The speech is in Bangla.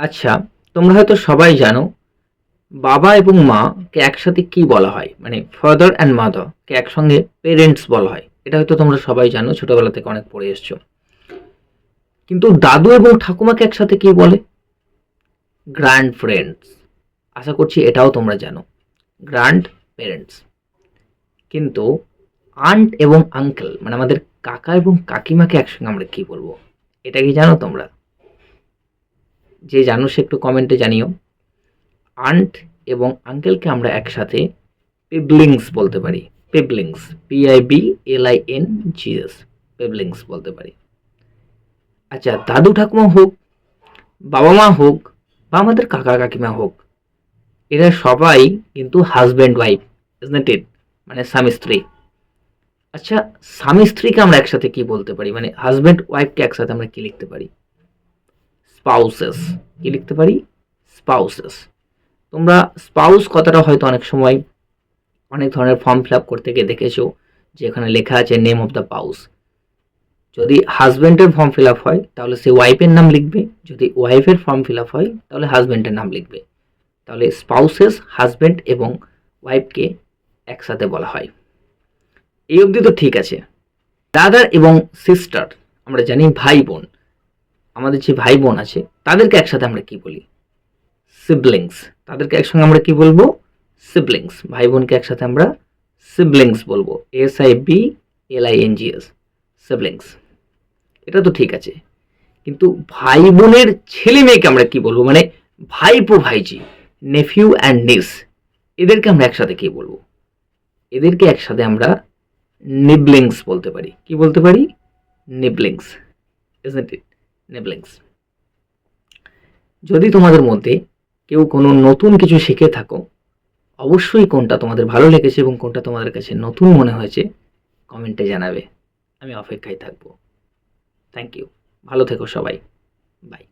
আচ্ছা তোমরা হয়তো সবাই জানো, বাবা এবং মাকে একসাথে কি বলা হয়? মানে ফাদার অ্যান্ড মাদারকে একসঙ্গে পেরেন্টস বলা হয়। এটা হয়তো তোমরা সবাই জানো, ছোটবেলা থেকে অনেক পড়ে এসছো। কিন্তু দাদু এবং ঠাকুমাকে একসাথে কি বলে? গ্র্যান্ড ফ্রেন্ডস আশা করছি এটাও তোমরা জানো। গ্র্যান্ড পেরেন্টস কিন্তু আন্ট এবং আঙ্কেল মানে আমাদের কাকা এবং কাকিমাকে একসঙ্গে আমরা কি বলব? এটা কি জানো তোমরা? যে জানো সে একটু কমেন্টে জানিও। আন্ট এবং আঙ্কেলকে আমরা একসাথে পেবলিংস বলতে পারি। Pebblings P I B L I N G S pebblings বলতে পারি। আচ্ছা দাদু ঠাকুমা হোক, বাবা মা হোক, বা আমাদের কাকা কাকিমা হোক, এরা সবাই কিন্তু হাজব্যান্ড ওয়াইফ ইজনেট ইট মানে স্বামী স্ত্রী। আচ্ছা স্বামী স্ত্রীকে আমরা একসাথে কি বলতে পারি? মানে হাজব্যান্ড ওয়াইফকে একসাথে আমরা কি লিখতে পারি? স্পাউসেস। কি লিখতে পারি? স্পাউসেস। তোমরা স্পাউস কথাটা হয়তো অনেক সময় অনেক ধরনের ফর্ম ফিল আপ করতে গিয়ে দেখেছ, যে এখানে লেখা আছে নেম অফ দ্য পাউস যদি হাজব্যান্ডের ফর্ম ফিল আপ হয়, তাহলে সে ওয়াইফের নাম লিখবে। যদি ওয়াইফের ফর্ম ফিল আপ হয়, তাহলে হাজব্যান্ডের নাম লিখবে। তাহলে স্পাউসেস হাজব্যান্ড এবং ওয়াইফকে একসাথে বলা হয়। এই অবধি তো ঠিক আছে। দাদার এবং সিস্টার, আমরা জানি ভাই বোন। আমাদের যে ভাই বোন আছে, তাদেরকে একসাথে আমরা কি বলি? সিবলিংস তাদেরকে একসঙ্গে আমরা কি বলব? সিবলিংস ভাই বোনকে একসাথে আমরা সিবলিংস বলব। S I B L I N G S siblings এটা তো ঠিক আছে। কিন্তু ভাই বোনের ছেলে মেয়েকে আমরা কি বলব? মানে ভাইপো ভাইজি নেফিউ অ্যান্ড নিস এদেরকে আমরা একসাথে কি বলব? এদেরকে একসাথে আমরা নিবলিংস বলতে পারি। কি বলতে পারি? নিবলিংস ইজন্ট ইট নিবলিংস যদি তোমাদের মধ্যে কেউ কোনো নতুন কিছু শিখে থাকো, অবশ্যই কোনটা তোমাদের ভালো লেগেছে এবং কোনটা তোমাদের কাছে নতুন মনে হয়েছে, কমেন্টে জানাবে। আমি অপেক্ষায় থাকব। থ্যাংক ইউ ভালো থেকো সবাই। বাই